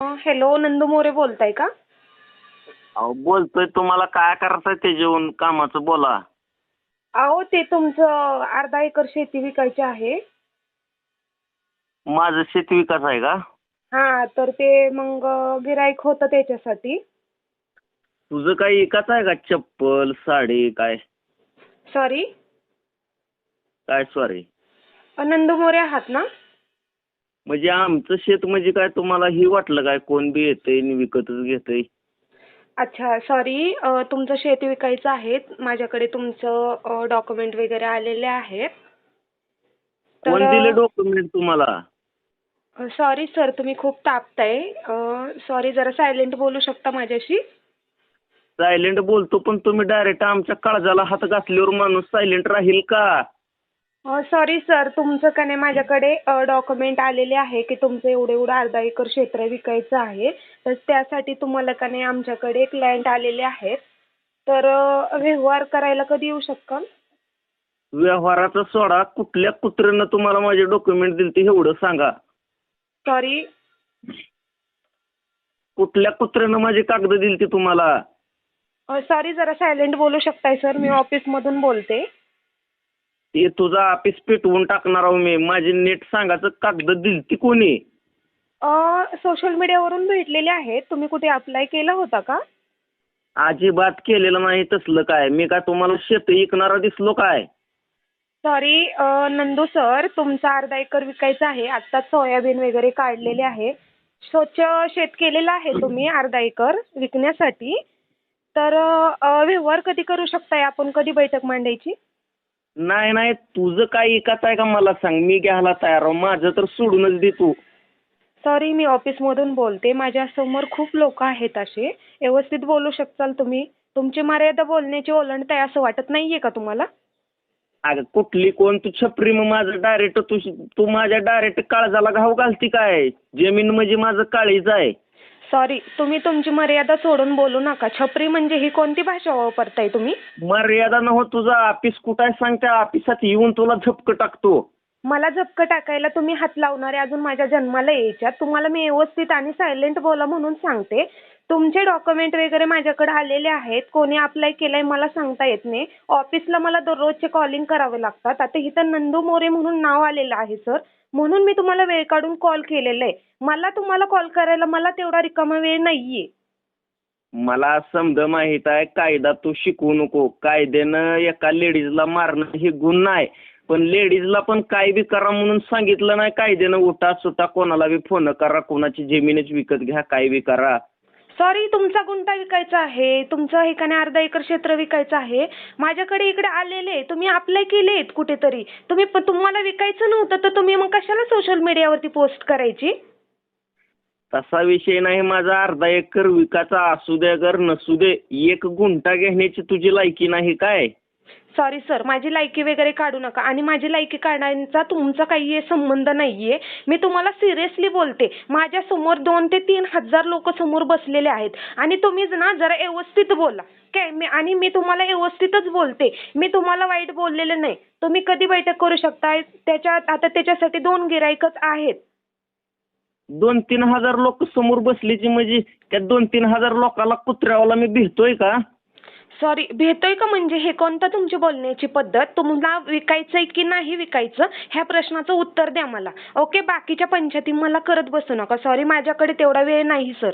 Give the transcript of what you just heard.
Hello Nandu More बोलताय का? अहो बोलतोय. तुम्हाला काय करायचं ते जेवण कामाचं बोला. अहो ते तुमचं अर्धा एकर शेती विकायची आहे. माझं शेती विकास आहे का? हां तर ते मग गिराईक होतं त्याच्यासाठी. तुझं काही एकाच आहे का? चप्पल साडी काय? सॉरी काय सॉरी नंदू मोरे आहात ना? म्हणजे आमचं शेत म्हणजे काय तुम्हाला ही वाटलं काय? कोण बी येतंय आणि विकतच घेतंय? अच्छा सॉरी तुमचं शेत विकायचं आहे. माझ्याकडे तुमचं डॉक्युमेंट वगैरे आलेले आहेत कोण दिले डॉक्युमेंट तुम्हाला? सॉरी सर तुम्ही खूप तापताय. सॉरी जरा सायलेंट बोलू शकता माझ्याशी? सायलेंट बोलतो पण तुम्ही डायरेक्ट आमच्या काळजाला हात घातल्यावर माणूस सायलेंट राहील का? सॉरी सर तुमचं का नाही माझ्याकडे डॉक्युमेंट आलेले आहे की तुमचं एवढं एवढं अर्धा एकर क्षेत्र विकायचं आहे. तर त्यासाठी तुम्हाला का नाही आमच्याकडे क्लायंट आलेले आहेत तर व्यवहार करायला कधी येऊ शकाल? व्यवहाराचा सोडा. कुठल्या कुत्र्यानं तुम्हाला माझे डॉक्युमेंट दिले ते एवढं सांगा. सॉरी कुठल्या कुत्र्यानं माझे कागद दिली ते तुम्हाला सॉरी जरा सायलेंट बोलू शकताय सर मी ऑफिसमधून बोलते. ते तुझा ऑफिस पेटवून टाकणार आहो मी. माझे नेट सांगायचं कागद दिली ती कोणी सोशल मीडियावरून भेटलेले आहेत. तुम्ही कुठे अप्लाय केला होता का? अजिबात केलेलं नाही तसलं काय. मी काय तुम्हाला शेत विकणारा दिसलो काय? सॉरी नंदू सर तुमचा अर्धा एकर विकायचा आहे. आत्ताच सोयाबीन वगैरे काढलेले आहे. स्वच्छ शेत केलेलं आहे तुम्ही अर्धा एकर विकण्यासाठी. तर अ, व्यवहार कधी करू शकताय आपण? कधी बैठक मांडायची? नाही नाही तुझं काय विकाच आहे का मला सांग? मी घ्यायला तयार आहो. माझं तर सोडूनच दे तू. सॉरी मी ऑफिसमधून बोलते. माझ्यासमोर खूप लोक आहेत असे. व्यवस्थित बोलू शकताल तुम्ही? तुमची मर्यादा बोलण्याची ओलांडताय असं वाटत नाहीये का तुम्हाला? अगं कुठली कोण? तू छपरी मग माझं डायरेक्ट तू तू माझ्या डायरेक्ट काळजाला घाव घालती काय? जमीन म्हणजे माझं काळीज आहे. सॉरी तुम्ही तुमची मर्यादा सोडून बोलू नका. छपरी म्हणजे ही कोणती भाषा वापरताय तुम्ही? मर्यादा न हो तुझं ऑफिस कुठं आहे सांग त्या ऑफिसात येऊन तुला झपकं टाकतो. मला झपकं टाकायला तुम्ही हात लावणारे अजून माझ्या जन्माला यायच्यात. तुम्हाला मी व्यवस्थित आणि सायलेंट बोला म्हणून सांगते. तुमचे डॉक्युमेंट वगैरे माझ्याकडे आलेले आहेत. कोणी अप्लाय केलंय मला सांगता येत नाही. ऑफिसला मला दररोजचे कॉलिंग करावे लागतात. आता इथं नंदू मोरे म्हणून नाव आलेलं आहे सर म्हणून मी तुम्हाला वेळ काढून कॉल केलेला आहे. मला तुम्हाला कॉल करायला मला तेवढा रिकामा वेळ नाहीये. मला समज माहीत आहे कायदा तू शिकवू नको. कायद्यानं एका लेडीजला मारणं हे गुन्हा आहे. पण लेडीजला पण काय बी करा म्हणून सांगितलं नाही. कायद्यानं उठा सुटा कोणाला बी फोन करा कोणाची जमीनच विकत घ्या काय बी करा. सॉरी तुमचा गुंठा विकायचा आहे तुमचं हे का नाही अर्धा एकर क्षेत्र विकायचं आहे. माझ्याकडे इकडे आलेले तुम्ही अप्लाय केलेत कुठेतरी. तुम्ही प- तुम्हाला विकायचं नव्हतं तर तुम्ही मग कशाला सोशल मीडियावरती पोस्ट करायची? तसा विषय नाही माझा अर्धा एकर विकाचा असू दे अगर नसू दे एक गुंठा घेण्याची तुझी लायकी नाही काय? सॉरी सर माझी लायकी वगैरे काढू नका. आणि माझी लायकी काढण्याचा तुमचा काही संबंध नाहीये. मी तुम्हाला सिरियसली बोलते. माझ्यासमोर दोन ते तीन हजार लोक समोर बसलेले आहेत. आणि तुम्हीच ना जरा व्यवस्थित बोला. काय मी आणि मी तुम्हाला व्यवस्थितच बोलते. मी तुम्हाला वाईट बोललेले नाही. तुम्ही कधी बैठक करू शकता त्याच्यात आता त्याच्यासाठी दोन गिरायकच आहेत. दोन तीन हजार लोक समोर बसलीची म्हणजे त्या दोन तीन हजार लोकाला कुत्र्यावाला मी भेटतोय का? सॉरी भेटतोय का म्हणजे? हे कोणतं तुमची बोलण्याची पद्धत? तुम्हाला विकायचंय की नाही विकायचं? ह्या प्रश्नाचं उत्तर द्या मला. ओके बाकीच्या पंचायती मला करत बसू नका. सॉरी माझ्याकडे तेवढा वेळ नाही सर